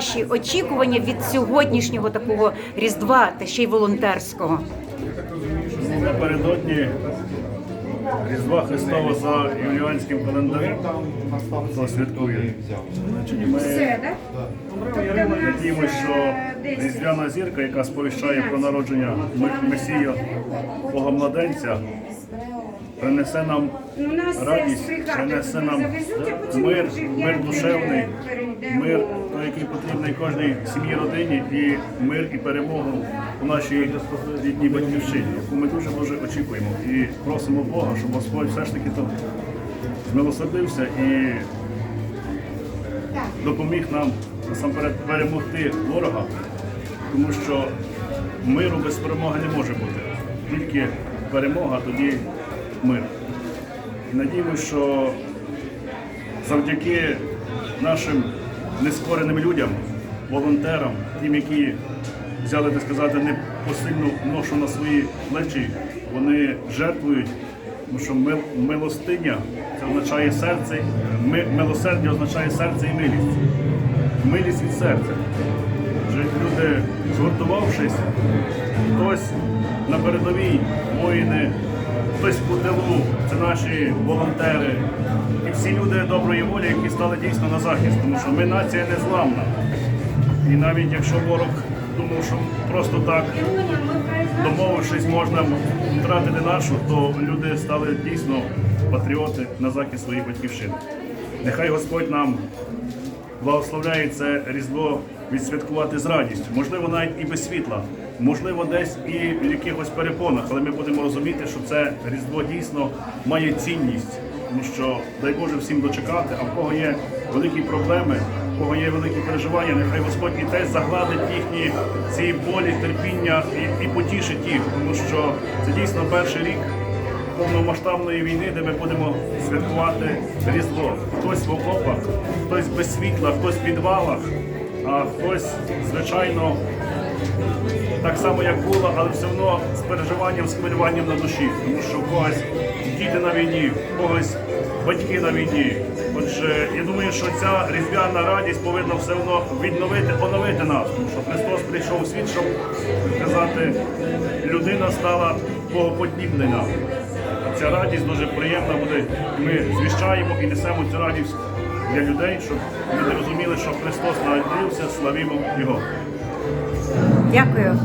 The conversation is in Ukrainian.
Ваші очікування від сьогоднішнього такого різдва та ще й волонтерського. Напередодні Різдва Христова за юліанським календарем, хто святкує. Ми надіємося, що різдвяна зірка, яка сповіщає про народження Месія Бога Младенця, принесе нам радість, принесе нам мир, мир душевний, мир, той, який потрібний кожній сім'ї родині, і мир і перемогу у нашій рідній батьківщині, яку ми дуже дуже очікуємо. І просимо Бога, щоб Господь все ж таки то змилосердився і допоміг нам насамперед перемогти ворога, тому що миру без перемоги не може бути. Тільки перемога, тоді мир. Надіємося, що завдяки нашим нескореним людям, волонтерам, тим, які взяли, так сказати, непосильну ношу на свої плечі, вони жертвують, тому що мил- милостиня це означає серце, ми- милосердя означає серце і милість. Милість від серця. Вже люди, згуртувавшись, хтось на передовій воїни, хтось по тилу, це наші волонтери. І всі люди доброї волі, які стали дійсно на захист, тому що ми нація незламна. І навіть якщо ворог думав, що просто так домовившись, можна втратити нашу, то люди стали дійсно патріоти на захист своїх батьківщин. Нехай Господь нам благословляє це Різдво відсвяткувати з радістю. Можливо, навіть і без світла, можливо, десь і в якихось перепонах, але ми будемо розуміти, що це Різдво дійсно має цінність, тому що дай Боже всім дочекати, а в кого є великі проблеми, в кого є великі переживання, нехай Господь і теж загладить їхні ці болі, терпіння і, і потішить їх, тому що це дійсно перший рік повномасштабної війни, де ми будемо святкувати Різдво. Хтось в окопах, хтось без світла, хтось в підвалах, а хтось, звичайно, так само, як було, але все одно з переживанням, з хвилюванням на душі. Тому що в когось діти на війні, в когось батьки на війні. Отже, я думаю, що ця різдвяна радість повинна все одно відновити, оновити нас. Тому що Христос прийшов у світ, щоб сказати, людина стала богоподібнена. Ця радість дуже приємна буде. Ми звіщаємо і несемо цю радість для людей, щоб люди розуміли, що Христос народився, славімо Його. Дякую.